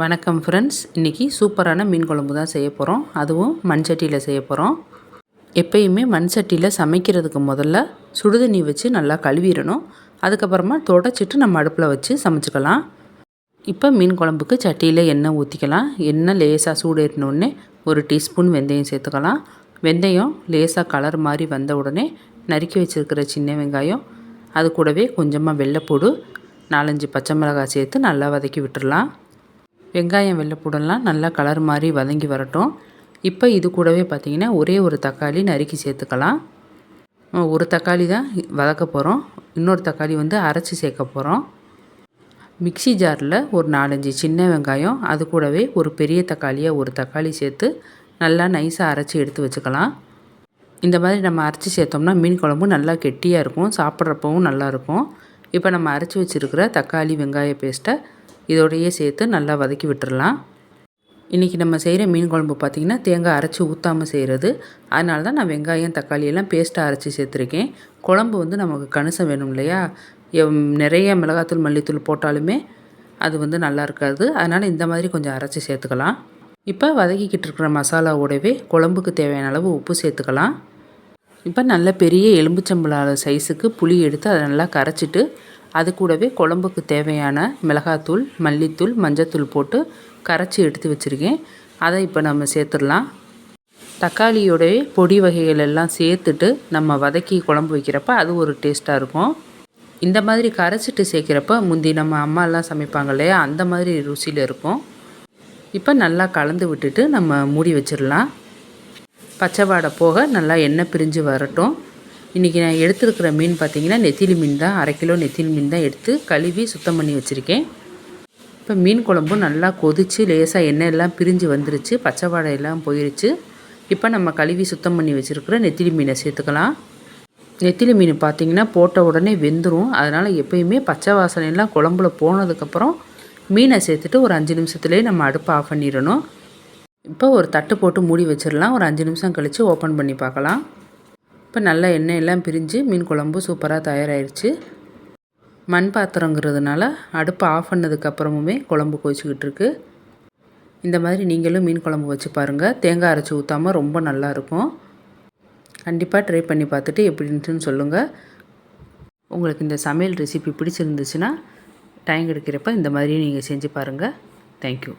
வணக்கம் ஃப்ரெண்ட்ஸ் இன்றைக்கி சூப்பரான மீன் குழம்பு தான் செய்ய போகிறோம் அதுவும் மண் சட்டியில் செய்ய போகிறோம் எப்பயுமே மண் சட்டியில் சமைக்கிறதுக்கு முதல்ல சுடுதண்ணி வச்சு நல்லா கழுவிடணும். அதுக்கப்புறமா தொடச்சிட்டு நம்ம அடுப்பில் வச்சு சமைச்சிக்கலாம். இப்போ மீன் குழம்புக்கு சட்டியில் எண்ணெய் ஊற்றிக்கலாம் எண்ணெய் லேசாக சூடு ஒரு டீஸ்பூன் வெந்தயம் சேர்த்துக்கலாம். வெந்தயம் லேசாக கலர் மாதிரி வந்த உடனே நறுக்கி வச்சுருக்கிற சின்ன வெங்காயம் அது கூடவே கொஞ்சமாக வெள்ளைப்பூடு நாலஞ்சு பச்சை மிளகாய் சேர்த்து நல்லா வதக்கி விட்டுடலாம் வெங்காயம் வெள்ளைப்பூடெல்லாம் நல்லா கலர் மாதிரி வதங்கி வரட்டும். இப்போ இது கூடவே பார்த்திங்கன்னா ஒரே ஒரு தக்காளி நறுக்கி சேர்த்துக்கலாம். ஒரு தக்காளி தான் வதக்க போகிறோம் இன்னொரு தக்காளி வந்து அரைச்சி சேர்க்க போகிறோம் மிக்சி ஜாரில் ஒரு நாலஞ்சு சின்ன வெங்காயம் அது கூடவே ஒரு பெரிய தக்காளியாக ஒரு தக்காளி சேர்த்து நல்லா நைஸாக அரைச்சி எடுத்து வச்சுக்கலாம். இந்த மாதிரி நம்ம அரைச்சி சேர்த்தோம்னா மீன் குழம்பு நல்லா கெட்டியாக இருக்கும் சாப்பிட்றப்பவும் நல்லாயிருக்கும் இப்போ நம்ம அரைச்சி வச்சுருக்கிற தக்காளி வெங்காய பேஸ்ட்டை இதோடையே சேர்த்து நல்லா வதக்கி விட்டுடலாம் இன்றைக்கி நம்ம செய்கிற மீன் குழம்பு பார்த்திங்கன்னா தேங்காய் அரைச்சி ஊற்றாமல் செய்கிறது. அதனால தான் நான் வெங்காயம் தக்காளி எல்லாம் பேஸ்ட்டாக அரைச்சி சேர்த்துருக்கேன். குழம்பு வந்து நமக்கு கணுசம் வேணும் இல்லையா? நிறைய மிளகாத்தூள் மல்லித்தூள் போட்டாலுமே அது வந்து நல்லா இருக்காது. அதனால் இந்த மாதிரி கொஞ்சம் அரைச்சி சேர்த்துக்கலாம். இப்போ வதக்கிக்கிட்டு இருக்கிற மசாலாவோடவே குழம்புக்கு தேவையான அளவு உப்பு சேர்த்துக்கலாம். இப்போ நல்ல பெரிய எலும்புச்சம்பளம் சைஸுக்கு புளி எடுத்து அதை நல்லா கரைச்சிட்டு அது கூடவே குழம்புக்கு தேவையான மிளகாத்தூள் மல்லித்தூள் மஞ்சத்தூள் போட்டு கரைச்சி எடுத்து வச்சுருக்கேன். அதை இப்போ நம்ம சேர்த்துடலாம். தக்காளியோடைய பொடி வகைகள் எல்லாம் சேர்த்துட்டு நம்ம வதக்கி குழம்பு வைக்கிறப்ப அது ஒரு டேஸ்ட்டாக இருக்கும். இந்த மாதிரி கரைச்சிட்டு சேர்க்குறப்ப முந்தி நம்ம அம்மாலாம் சமைப்பாங்க இல்லையா அந்த மாதிரி ருசியில் இருக்கும். இப்போ நல்லா கலந்து விட்டுட்டு நம்ம மூடி வச்சிடலாம். பச்சை வாடை போக நல்லா எண்ணெய் பிரிஞ்சு வரட்டும். இன்றைக்கி நான் எடுத்துருக்கிற மீன் பார்த்திங்கன்னா நெத்திலி மீன் தான். அரை கிலோ நெத்திலி மீன் தான் எடுத்து கழுவி சுத்தம் பண்ணி வச்சுருக்கேன். இப்போ மீன் குழம்பும் நல்லா கொதித்து லேசாக எண்ணெய் எல்லாம் பிரிஞ்சு வந்துருச்சு. பச்சை வாடையெல்லாம் போயிடுச்சு இப்போ நம்ம கழுவி சுத்தம் பண்ணி வச்சுருக்கிற நெத்திலி மீனை சேர்த்துக்கலாம். நெத்திலி மீன் பார்த்திங்கன்னா போட்ட உடனே வெந்துடும் அதனால் எப்பயுமே பச்சை வாசனையெல்லாம் குழம்புல போனதுக்கப்புறம் மீனை சேர்த்துட்டு ஒரு அஞ்சு நிமிஷத்துலேயே நம்ம அடுப்பை ஆஃப் பண்ணிடணும். இப்போ ஒரு தட்டு போட்டு மூடி வச்சிடலாம். ஒரு அஞ்சு நிமிஷம் கழித்து ஓப்பன் பண்ணி பார்க்கலாம். இப்போ நல்லா எண்ணெய் எல்லாம் பிரிஞ்சு மீன் குழம்பு சூப்பராக தயாராகிடுச்சு மண் பாத்திரங்கிறதுனால அடுப்பை ஆஃப் பண்ணதுக்கப்புறமுமே குழம்பு கொதிச்சுக்கிட்டு இருக்கு. இந்த மாதிரி நீங்களும் மீன் குழம்பு வச்சு பாருங்கள் தேங்காய் அரைச்சி ஊற்றாமல் ரொம்ப நல்லாயிருக்கும் கண்டிப்பாக ட்ரை பண்ணி பார்த்துட்டு எப்படின்ட்டுன்னு சொல்லுங்கள் உங்களுக்கு இந்த சமையல் ரெசிபி பிடிச்சிருந்துச்சுன்னா டைம் கிடைக்கிறப்ப இந்த மாதிரி நீங்கள் செஞ்சு பாருங்கள் தேங்க்யூ